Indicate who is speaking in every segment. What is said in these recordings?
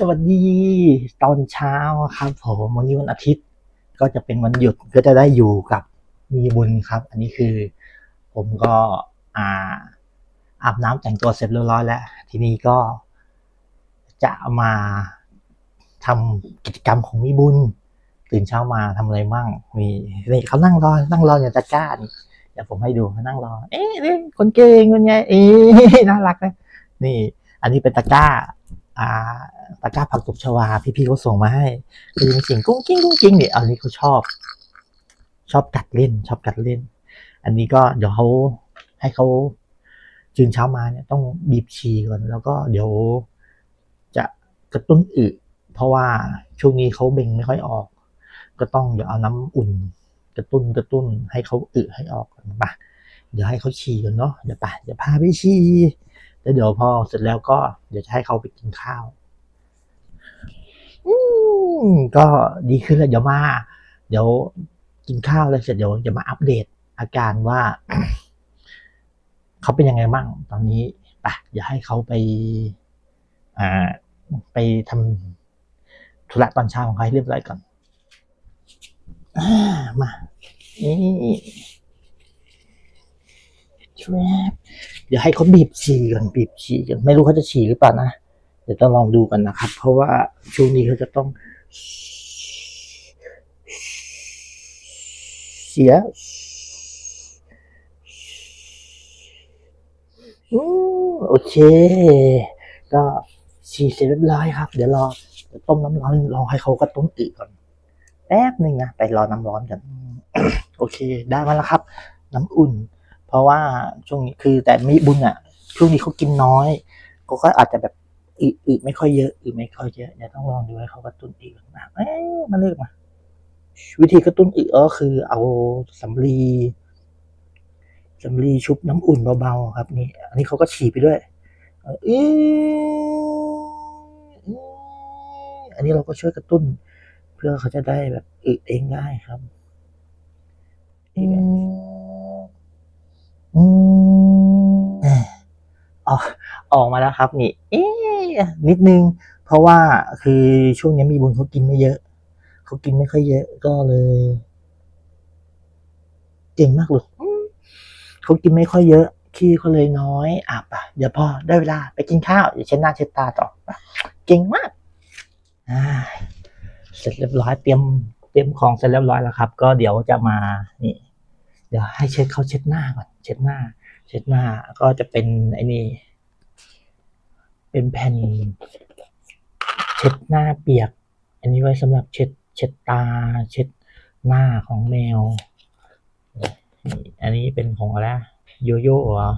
Speaker 1: สวัสดีตอนเช้าครับผมวันนี้วันอาทิตย์ก็จะเป็นวันหยุดก็จะได้อยู่กับมีบุญครับ อันนี้คือ ผมก็อาอาบน้ำแต่งตัวเสร็จเรียบร้อยแล้ว ทีนี้ก็จะมาทำกิจกรรมของมีบุญ ตื่นเช้ามาทำอะไรมั่งมีนี่เขานั่งรอนั่งรออย่างตะกร้านี่เดี๋ยวผมให้ดูเขานั่งรอ เอ๊ะคนเก่งคนไงเอ๊ะน่ารักนะนี่ อันนี้เป็นตะกร้า อ่าตะกร้าผักตบชวา พี่ๆเขาส่งมาให้คือจริงกุ้งกิ้งกุ้งกิ้งเนี่ยอันนี้เขาชอบ ชอบกัดเล่น ชอบกัดเล่น อันนี้ก็เดี๋ยวเขาให้เขาตื่นเช้ามาเนี่ยต้องบีบฉี่ก่อน แล้วก็เดี๋ยวจะกระตุ้นอึเพราะว่าช่วงนี้เขาเบ่งไม่ค่อยออก ก็ต้องเดี๋ยวเอาน้ำอุ่น กระตุ้นกระตุ้นให้เขาอึให้ออกก่อนปะเดี๋ยวให้เขาฉี่ก่อนเนาะเดี๋ยวไปเดี๋ยวพาไปฉี่ แล้วเดี๋ยวพอเสร็จแล้วก็เดี๋ยวจะให้เขาไปกินข้าว อืมก็ดีขึ้นแล้วเดี๋ยวมา เดี๋ยวกินข้าวแล้วเสร็จเดี๋ยวจะมาอัปเดตอาการว่า เขาเป็นยังไงบ้างตอนนี้ไปอย่าให้เขาไป อ่า ไปทำธุระตอนเช้าของเขาให้เรียบร้อยก่อนอมา นี่ เดี๋ยวให้เขาบีบฉี่ก่อนบีบฉี่ก่อนไม่รู้เขาจะฉี่หรือเปล่านะ เดี๋ยวต้องลองดูกันนะครับ เพราะว่าช่วงนี้เขาจะต้อง เสียอืมโอเค ก็ฉีดเสร็จเรียบร้อยครับ เดี๋ยวรอต้มน้ำร้อนรอให้เขากระตุ้นอึก่อน แป๊บหนึ่งนะไปรอน้ำร้อนกัน โอเค ได้มาแล้วครับ น้ำอุ่น ราะว่าช่วงนี้คือแต่มีบุญอะ ช่วงนี้เขากินน้อยเขาก็อาจจะแบบอึอึไม่ค่อยเยอะอึไม่ค่อยเยอะเดี๋ยวต้องลองดูให้เขากระตุ้นอึก่อนะเอ๊ะมาเลือกมาวิธีกระตุ้นอึก็คือเอาสำลีสำลีชุบน้ำอุ่นเบาๆครับนี่ อันนี้เขาก็ฉี่ไปด้วยเอออันนี้เราก็ช่วยกระตุ้น เพื่อเขาจะได้แบบอึเองได้ครับอืม อืมอออกออกมาแล้วครับ นี่ เอ๊ะนิดนึง เพราะว่าคือช่วงนี้มีบุญเขากินไม่เยอะเขากินไม่ค่อยเยอะก็เลย เก่งมากเลยเขากินไม่ค่อยเยอะขี้เขาเลยน้อยอะปะเดี๋ยวพอได้เวลาไปกินข้าวเดี๋ยวเช็ดหน้าเช็ดตาต่อเก่งมากอ่าเสร็จเรียบร้อยเตรียมเตรียมของเสร็จเรียบร้อยแล้วครับ ก็เดี๋ยวจะมานี่ ดี๋ยวให้เช็ดเข้าเช็ดหน้าก่อน เช็ดหน้า เช็ดหน้าก็จะเป็นไอ้นี่เป็นแผ่น เช็ดหน้าเปียก อันนี้ไว้สำหรับเช็ดเช็ดตา เช็ดหน้าของแมว อันนี้เป็นของอะไรโยโย่เหรอ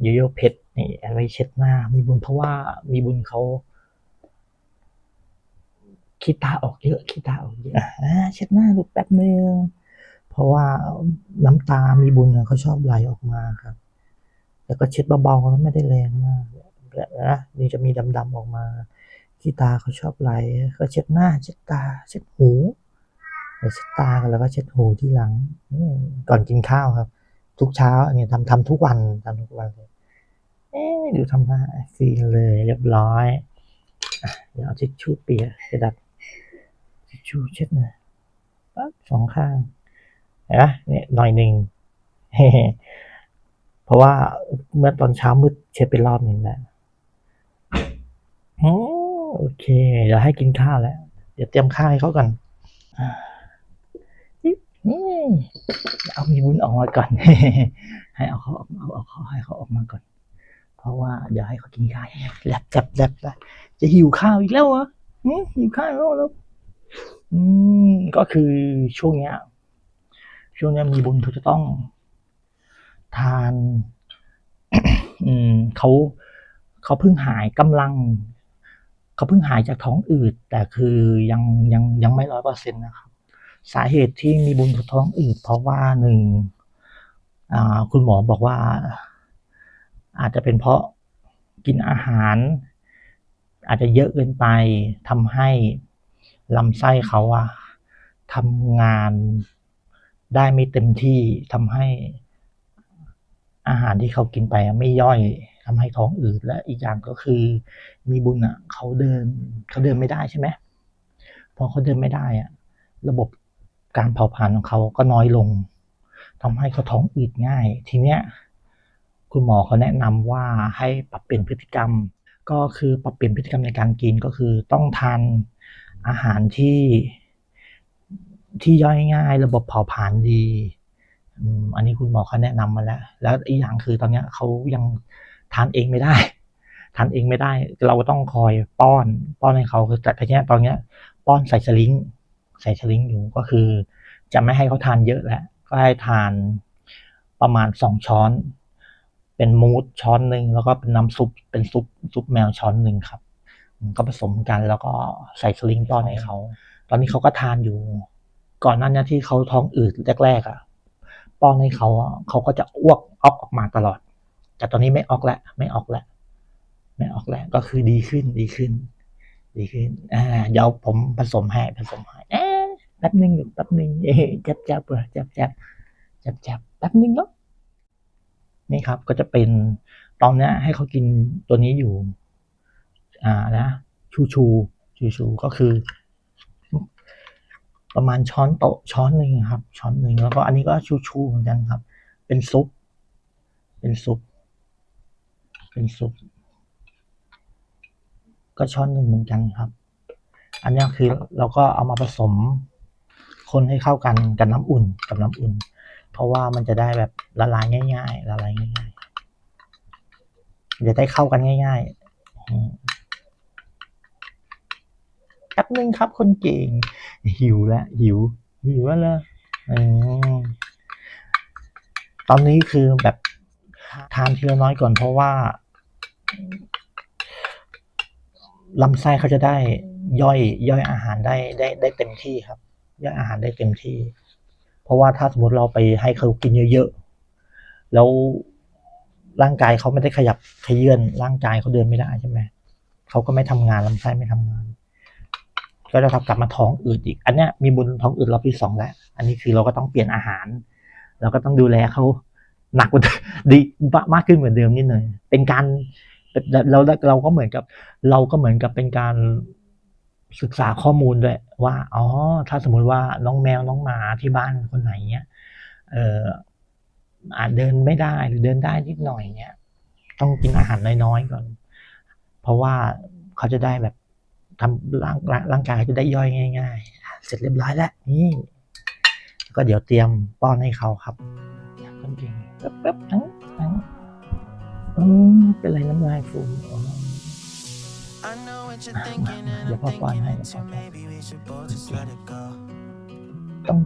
Speaker 1: โยโย่เพชรนี่เอาไว้เช็ดหน้า มีบุญเพราะว่ามีบุญเขาขี้ตาออกเยอะขี้ตาออกเยอะอ่าเช็ดหน้าลูแป๊บนึง เพราะว่าน้ำตามีบุญเขาชอบไหลออกมาครับ แล้วก็เช็ดเบาๆแล้วไม่ได้แรงมากแบบนะนี่จะมีดำๆออกมาขี้ตาเขาชอบไหลก็เช็ดหน้า เช็ดตา เช็ดหูเดี๋ยวเช็ดตาแล้วก็เช็ดหูที่หลังก่อนกินข้าวครับ ทุกเช้าอันนี้ทำทำทุกวันทำทุกวันเลยเอ๊ะดูทำหน้าซีเลยเรียบร้อยเดี๋ยวเอาทิชชู่เปียกกระดาษทิชชู่เช็ดหน่อยสองข้าง นไหมเนี่ยหน่อยหนึ่งเพราะว่าเมื่อตอนเช้ามืดเช็ดไปรอบหนึ่งแล้วโอเค เดี๋ยวให้กินข้าวแล้ว เดี๋ยวเตรียมข้าวให้เขาก่อนอ่านี่เอามีบุญออกมาก่อน ให้เอาเขาออกเอาเอาเขาให้เขาออกมาก่อน เพราะว่าเดี๋ยวให้เขากินข้าวแลบจับแลบแล้วจะหิวข้าวอีกแล้วเหรอหิวข้าวแล้วแล้วอืมก็คือช่วงเนี้ย ช่วงนี้มีบุญเขาจะต้องทาน อืมเขาเขาเพิ่งหายกำลังเขาเพิ่งหายจากท้องอืดแต่คือยังยังยังไม่ร้อยเปอร์เซ็นต์นะครับ สาเหตุที่มีบุญท้องอืดเพราะว่าหนึ่งคุณหมอบอกว่า อาจจะเป็นเพราะกินอาหาร อาจจะเยอะเกินไปทำให้ลำไส้เขาอะทำงาน ได้ไม่เต็มที่ทำให้อาหารที่เขากินไปไม่ย่อยคทำให้ท้องอืดและอีกอย่างก็คือ มีบุญอะเขาเดินเขาเดินไม่ได้ใช่ไหมพอเขาเดินไม่ได้อะระบบการเผาผลาญของเขาก็น้อยลงทำให้เขาท้องอืดง่าย ทีเนี้ยคุณหมอเขาแนะนำว่าให้ปรับเปลี่ยนพฤติกรรม ก็คือปรับเปลี่ยนพฤติกรรมในการกินก็คือต้องทานอาหารที่ ที่ย่อยง่าย ระบบเผาผลาญดีอันนี้คุณหมอเขาแนะนำมาแล้ว แล้วอีกอย่างคือตอนนี้เขายังทานเองไม่ได้ ทานเองไม่ได้ เราก็ต้องคอยป้อนป้อนให้เขาคือแต่ทีนี้ตอนนี้ป้อนใส่สลิงใส่สลิงอยู่ก็คือ จะไม่ให้เขาทานเยอะแหละก็ให้ทานประมาณสองช้อน เป็นมูสช้อนหนึ่งแล้วก็เป็นน้ำซุปเป็นซุปซุปแมวช้อนหนึ่งครับก็ผสมกันแล้วก็ใส่สลิงป้อนให้เขา ตอนนี้เขาก็ทานอยู่ ก่อนหน้านี้ที่เขาท้องอืดแรกๆอะ ป้อนให้เขาเขาก็จะอ้วกออกออกมาตลอด แต่ตอนนี้ไม่ออกแล้วไม่ออกแล้วไม่ออกแล้วก็คือดีขึ้นดีขึ้น ดีขึ้นอ่าเดี๋ยวผมผสมให้ผสมให้แป๊บหนึ่งแป๊บหนึ่งเจับจับเจับจับจับจับแป๊บหนึ่งเนาะนี่ครับก็จะเป็นตอนนี้ให้เขากินตัวนี้อยู่ อ่านะ ชูชูชูชูก็คือ ประมาณช้อนโต๊ะช้อนหนึ่งครับ ช้อนหนึ่งแล้วก็อันนี้ก็ชูชูเหมือนกันครับ เป็นซุป เป็นซุป เป็นซุป ก็ช้อนหนึ่งเหมือนกันครับ อันนี้คือเราก็เอามาผสม คนให้เข้ากันกับน้ำอุ่นกับน้ำอุ่น เพราะว่ามันจะได้แบบละลายง่าย ๆ ละลายง่ายๆจะได้เข้ากันง่าย ๆ นึงครับคนเก่ง หิวแล้วหิว หิวแล้วเหรอตอนนี้คือแบบทานทีละน้อยก่อนเพราะว่าลำไส้เขาจะได้ย่อยย่อยอาหารได้ได้ได้เต็มที่ครับ ย่อยอาหารได้เต็มที่ เพราะว่าถ้าสมมติเราไปให้เขากินเยอะๆแล้วร่างกายเขาไม่ได้ขยับขยื่นร่างกายเขาเดินไม่ได้ใช่ไหมเขาก็ไม่ทำงานลำไส้ไม่ทำงาน ก็จะทำกลับมาท้องอืดอีก อันเนี้ยมีบุญท้องอืดรอบที่สองแล้ว อันนี้คือเราก็ต้องเปลี่ยนอาหาร เราก็ต้องดูแลเขาหนักกว่าดีมากขึ้นเหมือนเดิมนิดหน่อย เป็นการเราเราก็เหมือนกับ เราก็เหมือนกับเป็นการศึกษาข้อมูลด้วยว่าอ๋อถ้าสมมุติว่าน้องแมวน้องหมาที่บ้านคนไหนเนี้ยเอออาจเดินไม่ได้หรือเดินได้นิดหน่อยเนี้ยต้องกินอาหารน้อยๆก่อน เพราะว่าเขาจะได้แบบ ทำร่างร่างกายจะได้ย่อยง่าย ๆ เสร็จเรียบร้อยแล้วนี่ก็เดี๋ยวเตรียมป้อนให้เขาครับคนเก่งแป๊บๆทั้งทั้งอืมเป็นไรน้ำลายฟูอ๋อ
Speaker 2: I know what you're thinking, and
Speaker 1: Dạ,
Speaker 2: I'm
Speaker 1: Papa,
Speaker 2: thinking
Speaker 1: này,
Speaker 2: it too.
Speaker 1: Papa.
Speaker 2: Maybe we should both just let it go.
Speaker 1: ต้อง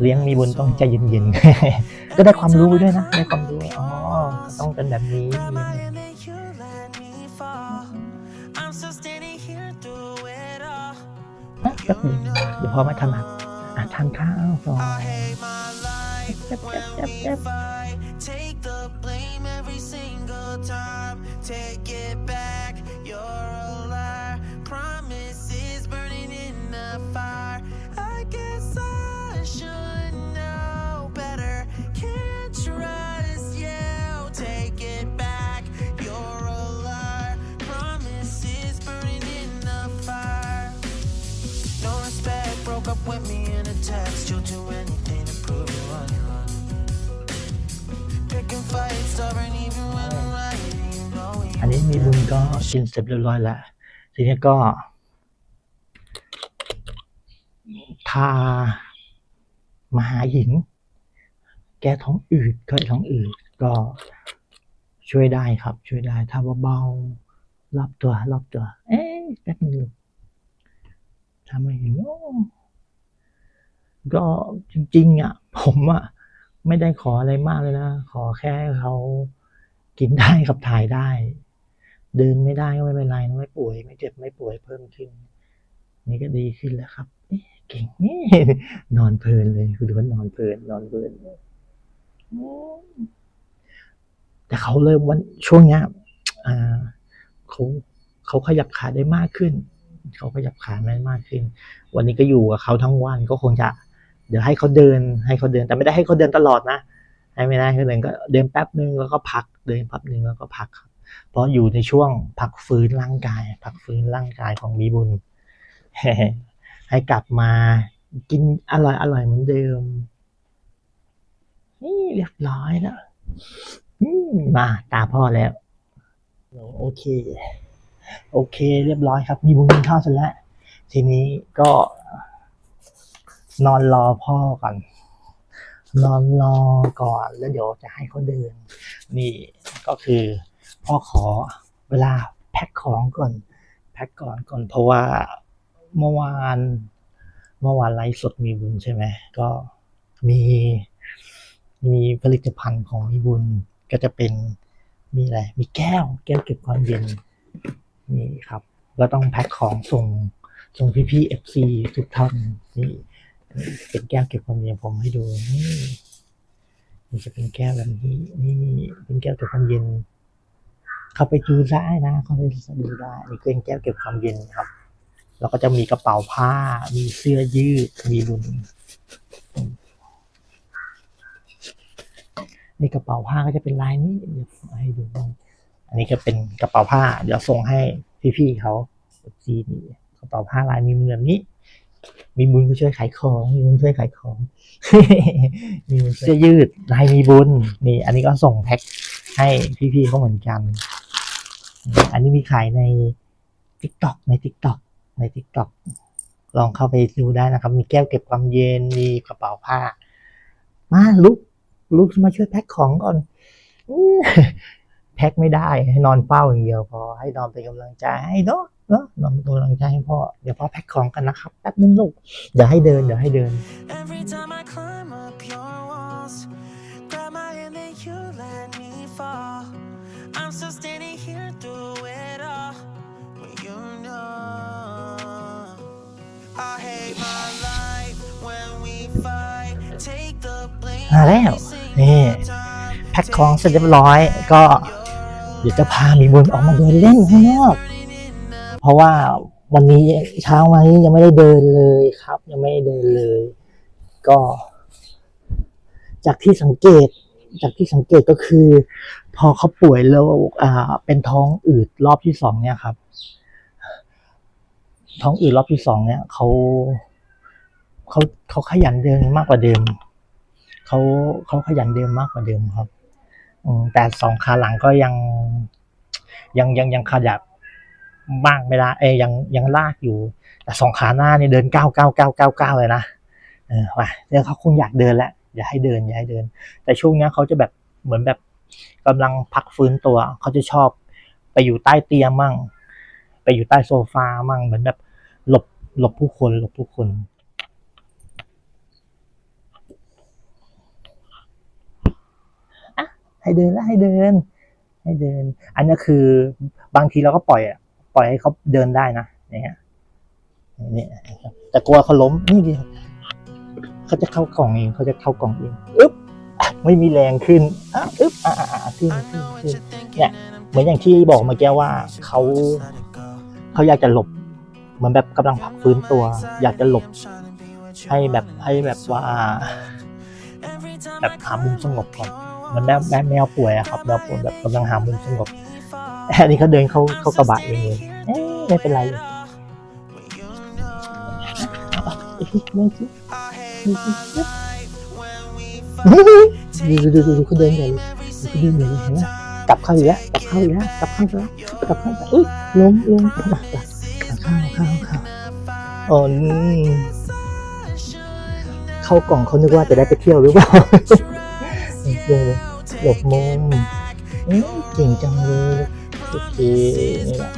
Speaker 1: เลี้ยงมีบุญต้องใจเย็นๆ ก็ได้ความรู้ด้วยนะ ได้ความรู้ อ๋อ ต้องเป็นแบบนี้ แป๊บหนึงเดี๋ยวพอไม่ถนัดอะทานข้าวก่อน
Speaker 2: จับจับจับ respect, broke up with me in a text. You'll do anything to prove you what you want. Picking fights, stubborn even when I'm right. You know
Speaker 1: อันนี้มีบุญก็กินเสร็จเรียบร้อยแล้ว ทีนี้ก็ทามาหาหญิงแก้ท้องอืดเคยท้องอืดก็ช่วยได้ครับ ช่วยได้ถ้าเบาๆรอบตัวรอบตัว เอ๊ะแป๊บนึงทำไมเห็นโอ้ ก็จริง ๆอะผมอะไม่ได้ขออะไรมากเลยนะ ขอแค่เขากินได้ขับถ่ายได้ เดินไม่ได้ก็ไม่เป็นไรนะไม่ป่วย ไม่เจ็บไม่ป่วยเพิ่มขึ้น นี่ก็ดีขึ้นแล้วครับเอ๊ะเก่งนี่นอนเพลินเลยคุณดูว่านอนเพลิน นอนเพลินแต่เขาเริ่มวันช่วงเนี้ยเขาเขาขยับขาได้มากขึ้น เขาขยับขาได้มากขึ้น วันนี้ก็อยู่กับเขาทั้งวันก็คงจะ เดี๋ยวให้เขาเดินให้เขาเดิน แต่ไม่ได้ให้เขาเดินตลอดนะให้ไม่ได้คือเดินก็เดินแป๊บนึงแล้วก็พักเดินแป๊บนึงแล้วก็พักครับเพราะอยู่ในช่วงพักฟื้นร่างกาย พักฟื้นร่างกายของมีบุญ ให้กลับมากินอร่อยอร่อยเหมือนเดิมนี่เรียบร้อยแล้วมาตาพ่อแล้วโอเค โอเค เรียบร้อยครับ มีบุญกินข้าวเสร็จแล้ว ทีนี้ก็ นอนรอพ่อก่อน นอนรอก่อนแล้วเดี๋ยวจะให้เขาเดิน นี่ก็คือพ่อขอเวลาแพ็คของก่อน แพ็คก่อนก่อน เพราะว่าเมื่อวานเมื่อวานไลฟ์สดมีบุญใช่ไหมก็มีมีผลิตภัณฑ์ของมีบุญก็จะเป็นมีอะไร มีแก้ว แก้วเก็บความเย็นนี่ครับ ก็ต้องแพ็คของส่งส่งพี่พี่เอฟซีทุกท่านนี่ เป็นแก้วเก็บความเย็นผมให้ดูนี่มันจะเป็นแก้วแบบนี้นี่เป็นแก้วเก็บความเย็น เข้าไปดูได้นะเข้าไปดูได้นี่เป็นแก้วเก็บความเย็นครับ แล้วก็จะมีกระเป๋าผ้า มีเสื้อยืดมีบุญนี่กระเป๋าผ้าก็จะเป็นลายนี้เดี๋ยวให้ดูบ้างอันนี้ก็เป็นกระเป๋าผ้า เดี๋ยวส่งให้พี่ๆเขาจีนี่กระเป๋าผ้าลายมีเหมือแบบนี้ มีบุญก็ช่วยขายของ มีบุญช่วยขายของ มีบุญเสื้อยืดลายมีบุญนี่อันนี้ก็ส่งแพ็คให้พี่ๆเขาเหมือนกัน อันนี้มีขายใน t ิ k t o k ใน t ิ k t o k ใน t ิ k t o k ลองเข้าไปดูได้นะครับ มีแก้วเก็บความเย็น มีกระเป๋าผ้า มาลุกลุกมาช่วยแพ็คของก่อนอื้อ แพ็คไม่ได้ให้นอนเฝ้าอย่างเดียวพอให้นอนเป็นกำลังใจให้เนาะเนาะนอนเป็นกำลังใจให้พ่อเดี๋ยวพ่อแพ็คของกันนะครับแป๊บนึงลูกเดี๋ยวให้เดินเดี๋ยวให้เดิน
Speaker 2: Every time I climb up your walls, grab my hand and you let me fall. I'm still standing here through it all. When you know I hate my life when we fight. Take the blame.
Speaker 1: มาแล้วนี่แพ็คของเสร็จเรียบร้อยก็ เดี๋ยวจะพามีบุญออกมาเดินเล่นข้างนอก เพราะว่าวันนี้เช้ามานี้ยังไม่ได้เดินเลยครับ ยังไม่ได้เดินเลย ก็ จากที่สังเกต จากที่สังเกตก็คือ พอเขาป่วยแล้วอ่า เป็นท้องอืดรอบที่สองเนี่ยครับ ท้องอืดรอบที่สองเนี่ยเขาเขาเขาขยันเดินมากกว่าเดิมเขาเขาขยันเดินมากกว่าเดิมครับ แต่สองขาหลังก็ยังยังยังยังขยับบ้างไม่ได้เอ้ยังยังลากอยู่ แต่สองขาหน้านี่เดินเก้าเก้าเก้าเก้าเก้าเลยนะเออว่าเดี๋ยวเขาคงอยากเดินแหละอย่าให้เดินอย่าให้เดิน แต่ช่วงนี้เขาจะแบบเหมือนแบบกำลังพักฟื้นตัว เขาจะชอบไปอยู่ใต้เตียงมั่ง ไปอยู่ใต้โซฟามั่งเหมือนแบบหลบหลบผู้คนหลบผู้คน ให้เดินแล้วให้เดิน ให้เดิน อันนี้คือบางทีเราก็ปล่อยอะปล่อยให้เขาเดินได้นะอย่างเงี้ยนี่นะแต่กลัวเขาล้มนี่ดิเขาจะเข้ากล่องเองเขาจะเข้ากล่องเองอึ๊บไม่มีแรงขึ้นอะอึ๊บอะอะขึ้นขึ้นขึ้น
Speaker 2: you're thinking,
Speaker 1: Yeah.
Speaker 2: and I'm
Speaker 1: เหมือนอย่างที่บอกเมื่อกี้ว่าเขาเขาอยากจะหลบ เหมือนแบบกำลังพักฟื้นตัว อยากจะหลบ ให้แบบให้แบบว่า แบบหามุมสงบก่อน มือนแมวแมวแมวป่วยอะครับแมวป่วยแบบกำลังหามุมสงบอันนี้เขาเดินเข้าเข้ากระบะเองเลยเอ๊ะไม่เป็นไรเลยดูดูดูดูเขาเดินใหญ่เลยเขาเดินใหญ่เลยเห็นไหมกลับเข้าอีกแล้วกลับเข้าอีกแล้วกลับเข้าแล้วกลับเข้าแล้วอุ้ยล้มล้มกลับเข้าเข้าเข้าอ๋อนี่เข้ากล่องเขานึกว่าจะได้ไปเที่ยวหรือเปล่า เดินหลบมุมเก่งจังเลยโอเคนี่แหละ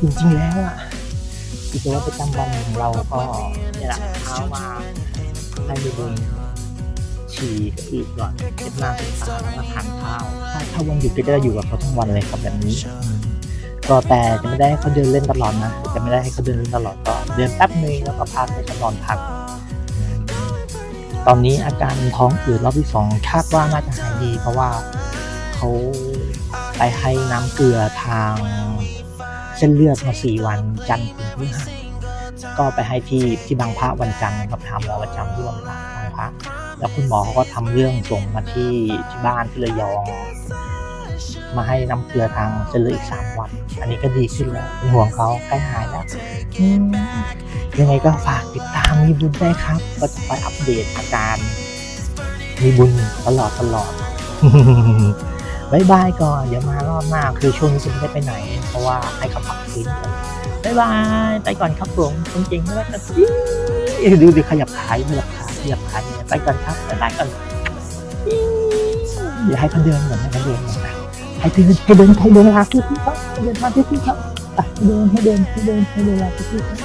Speaker 1: จริงๆแล้วอะกิจวัตรประจำวันของเราก็นี่แหละเช้ามาให้ดูบุญฉี่กับอึก่อนเช็ดหน้าเช็ดตาแล้วก็ทานข้าวถ้าถ้าวันหยุดก็จะอยู่กับเขาทั้งวันเลยครับแบบนี้ ก็แต่จะไม่ได้ให้เขาเดินเล่นตลอดนะจะไม่ได้ให้เขาเดินเล่นตลอดก็เดินแป๊บนึงแล้วก็พักให้เขานอนพัก ตอนนี้อาการท้องอืดรอบที่สองคาดว่าน่าจะหายดี เพราะว่าเขาไปให้น้ำเกลือทางเส้นเลือดมาสี่วันจันทร์ถึงพฤหัสก็ไปให้ที่ที่บางพระวันจันทร์ครับทาหมอประจำที่บางพระบางพระแล้วคุณหมอเขาก็ทำเรื่องส่งมาที่ที่บ้านที่ระยอง มาให้น้ำเกลือทางเส้นเลืออีกสามวัน อันนี้ก็ดีขึ้นแล้วเป็นห่วงเขาใกล้หายแล้วยังไงก็ฝากติดตามมีบุญได้ครับ ก็จะคอยอัปเดตอาการมีบุญตลอดตลอดบายบายก่อนเดี๋ยวมารอบหน้าคือช่วงนี้จะไม่ได้ไปไหน เพราะว่าให้เขาพักฟื้นกันบายบายไปก่อนครับผมจริงๆไม่ว่าจะดูดิขยับขาขยับขาขยับขาเนี่ยไปก่อนครับบายบายก่อนอี้อย่าให้เขาเดินเหมือนเขาเดินเหมือนนะ ให้เดินให้เดินให้เดินลาที่พี่ครับเดินมาที่พี่ครับอะเดินให้เดินให้เดินให้เดินลาที่พี่ครับ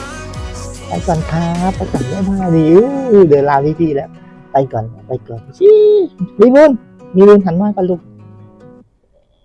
Speaker 1: ไปก่อนครับไปก่อนได้มาดิเดินลาที่พี่แล้ว ไปก่อนไปก่อนชี้มีบุญมีบุญหันมาก่อนลูก